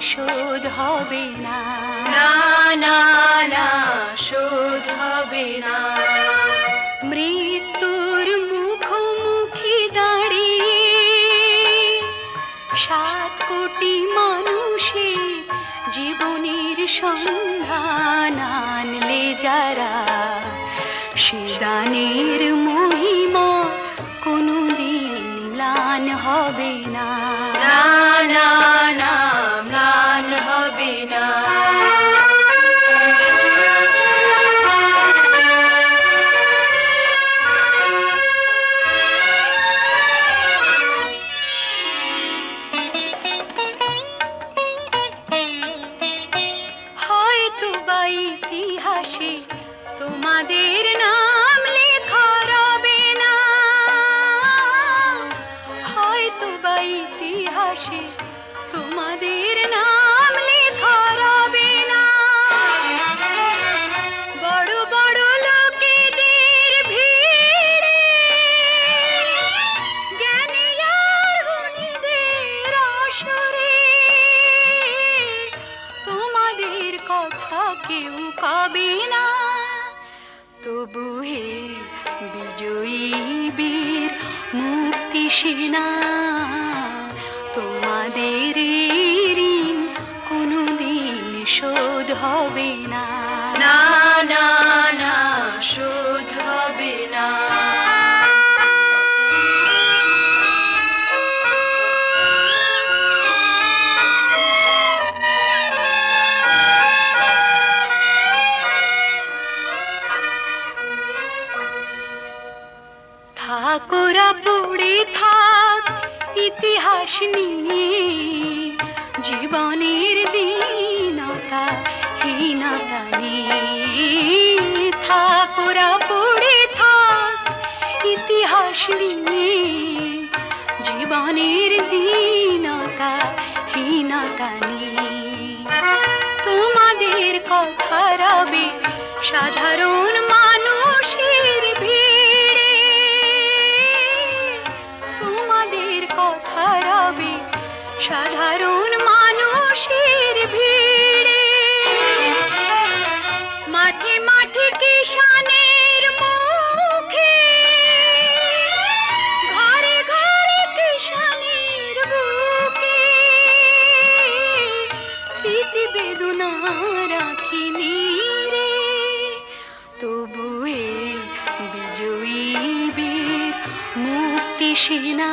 শোধ হবে না। না না না শোধ হবে না। জীবনের সন্ধান আনলে যারা সে দানের মহিমা কোনোদিন ম্লান হবে নাম লেখা রবে না। হয়তো বা ইতিহাসে তোমাদের নাম লেখা রবে না। বড় বড় লোকেদের ভিড়ে আসরে। তোমাদের কথা কেউ কবে না। তবু হে বিজয়ী বীর মুক্তি সেনা তোমাদের ঋণ কোনোদিন শোধ হবে না। ঠাকুরা পড়ে থাক, ইতিহাস নিয়ে জীবনের দীনতা, হীনতা নিয়ে ঠাকুরা পড়ে থাক, ইতিহাস নিয়ে জীবনের দীনতা, হীনতা নিয়ে। তোমাদের কথা রবে সাধারণ মানুষের সাধারণ মানুষের ভিড়ে। মাঠে মাঠে কিষানের মুখে। ঘরে ঘরে কিষানের বুকে। স্মৃতি বেদনা রাখিনি রে তবু এ বিজয়ী বীর মুক্তি সেনা।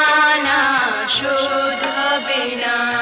সুদ হবে না।